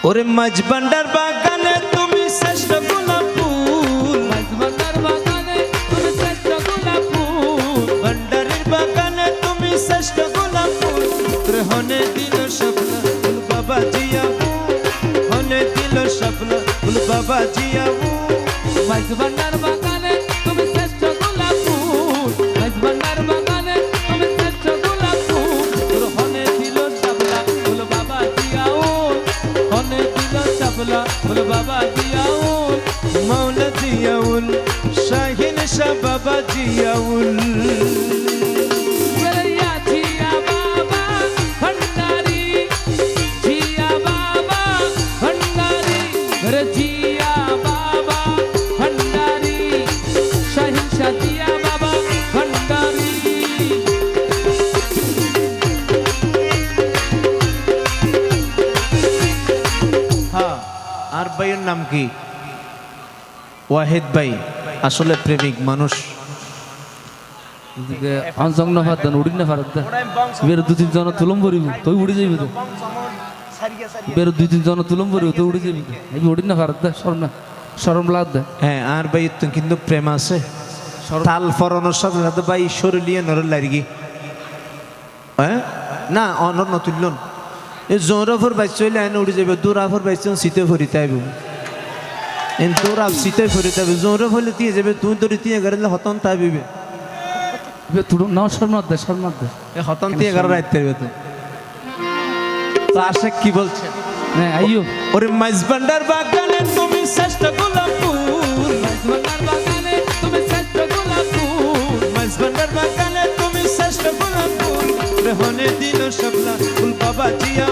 ওরে মাঝবান্ডার বাগানে তুমি শ্রেষ্ঠ গোলাপ ফুল মাঝবান্ডার বাগানে তুমি শ্রেষ্ঠ গোলাপ ফুল ভান্ডারের বাগানে তুমি শ্রেষ্ঠ গোলাপ ফুল গ্রহণে হনে দিল স্বপ্ন ফুল বাবা জিয়া হনে দিল স্বপ্ন ফুল বাবা জিয়া মাঝবান্ডার বাগানে শাপলা বাবা জিয়াউল নাম কি? ওয়াহিদ ভাই আসলে প্রেমিক মানুষ। না ফারদান উড়ি না ফারদা বের দু তিন জন তুলম ভরিব তুই উড়ি যাবি তো। বের দুই তিন জন তুলম ভরিব তুই উড়ি যাবি এই উড়ি না ফারদা শরম শরম লাগ দে হ্যাঁ আর ভাই তো কিন্তু প্রেম আছে। তাল ফরানোর সাথে সাথে ভাই শরীলিয়ে নর লাগি। হ্যাঁ? না অনর জোরফর বাইচ চলে আইন উড়ে যাবে দূরাফর বাইচ শীতে ফরিতে আইব। এন তোরা শীতে ফরিতে আইব জোরফ হলে দিয়ে যাবে তুই তোর দিয়ে গেলে হতন তাইবিবে বে তুড় না শরম দে শরম দে এ হতন দিয়ে এগারো রাইতে হবে তো আশেক কি বলছে না আইও ওরে মাইজবান্ডার বাগানে তুমি শ্রেষ্ঠ গোলাপ ফুল মাঝবান্ধার বাগানে তুমি শ্রেষ্ঠ গোলাপ ফুল মাইজবান্ডার বাগানে তুমি শ্রেষ্ঠ গোলাপ ফুল ওরে হনে দিল সবলা ফুল বাবা জিয়া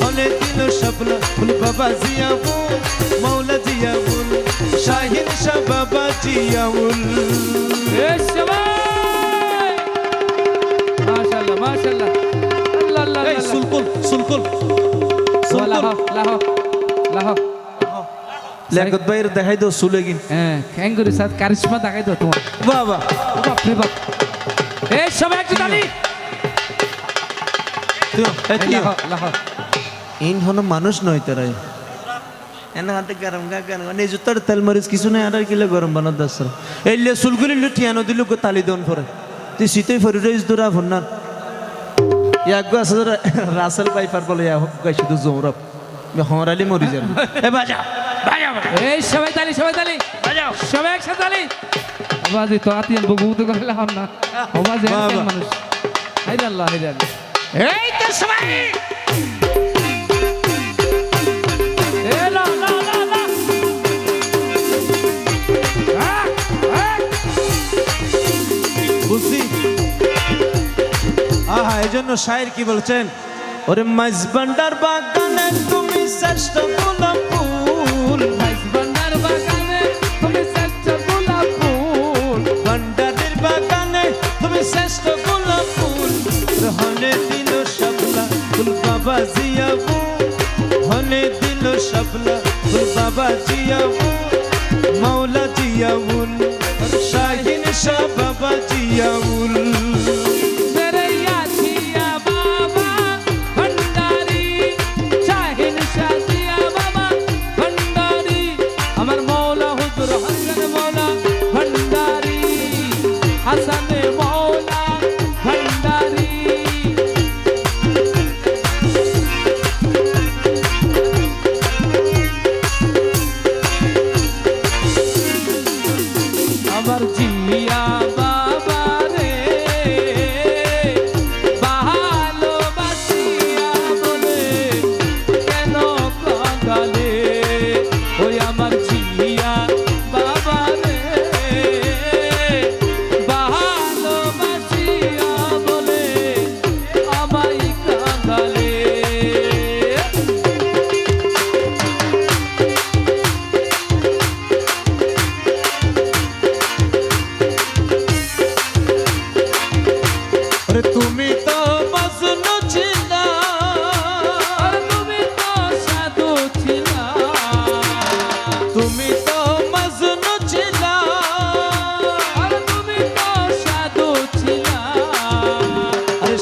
হনে দিল সবলা ফুল বাবা জিয়া মৌলা ফুল শাহিন শাহ বাবা জিয়াউল এ সবাই মাশাআল্লাহ মাশাআল্লাহ আল্লাহ আল্লাহ এই সুলকুল সুলকুল লাহ লাহ লাহ। লেখত ভাইয়ের দেখাই দাও সুলেগিন হ্যাঁ ক্যাঙ্গুরি সাথ কারিশমা দেখাই দাও তোমার। বাবা ও বাপ রে বাপ। এই সবাই একটু তালি এই লাহ লাহ। ইন হনো মানুষ নয় তারাই। এনা হাতে গরম গা গরম গা। নিজে তোর তেল মরিচ কিছু নাই আর কিলে গরম বানার দাসর এইলে সুলগুলি লুটিয়ানো দিলু গো তালি দন ফরে তুই শীতই ফরি রইস দুরা ভন্নার ইয়াক গো আছে রাসেল পাইপার বলে ইয়া হোক গাই শুধু জৌরব। হরালি মরি যান। এ বাজা বাজা এই সবাই তালি সবাই তালি। বাজাও। সবাই একসাথে তালি। আবাজ তো আতিয়ান বগু তো করলে হন না। বাবা। মানুষ। হাইরে আল্লাহ এই তো সবাই! এই জন্য শায়ের কি বলছেন? ওরে মাইজবান্ডার বাগানে তুমি শ্রেষ্ঠ গোলাপ ফুল। মাইজবান্ধার বাগানে তুমি শ্রেষ্ঠ গোলাপ ফুল। ভান্ডারের বাগানে তুমি শ্রেষ্ঠ গোলাপ ফুল। হনে দিল সবলা ফুল বাবা জিয়াবু। হনে দিল সবলা ফুল বাবা জিয়াবু। মাওলা জিয়াউল শাহিন শাহ বাবা জিয়াউল। আমার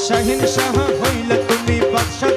শাহিন শাহ হইলা তুমি বাদশাহ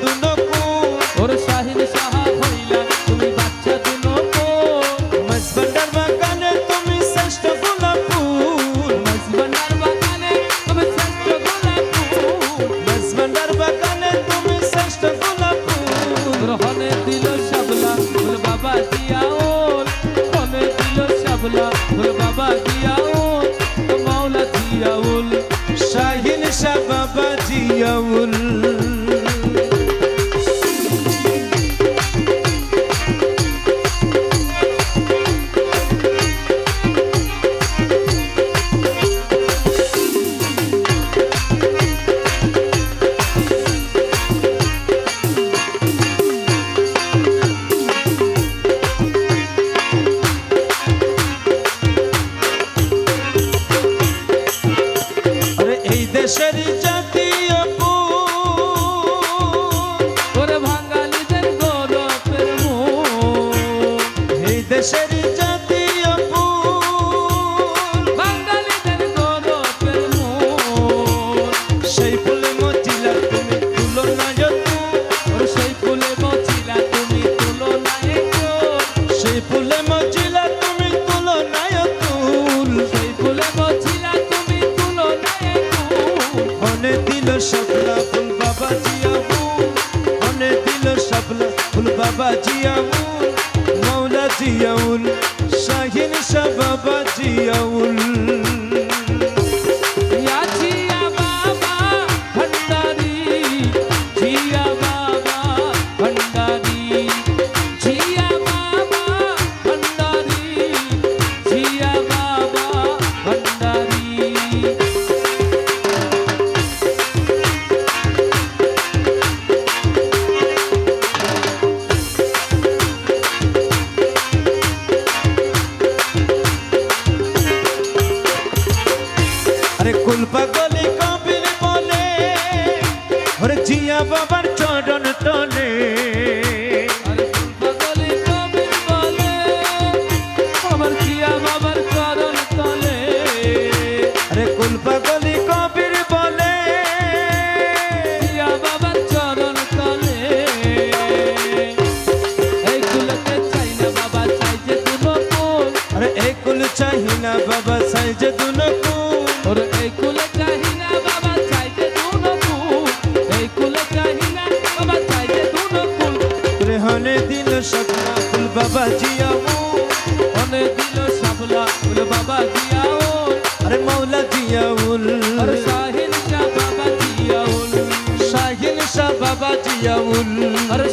বাবা জিয়াউল মৌলা জিয়াউল শাহিন শাহ বাবা জিয়াউল চাহিনা বাবা সাইজ দুনকু। ওর এই কুলে চাহিনা বাবা সাইজ দুনকু। এই কুলে চাহিনা বাবা সাইজ দুনকু। রেহনে দিল সপনা ফুল বাবা জিয়াও। অনে দিল সাবলা ফুল বাবা জিয়াও। আরে মাওলা জিয়াউল। আরে শাহিন শাহ বাবা জিয়াউল। শাহিন শাহ বাবা জিয়াউল। আরে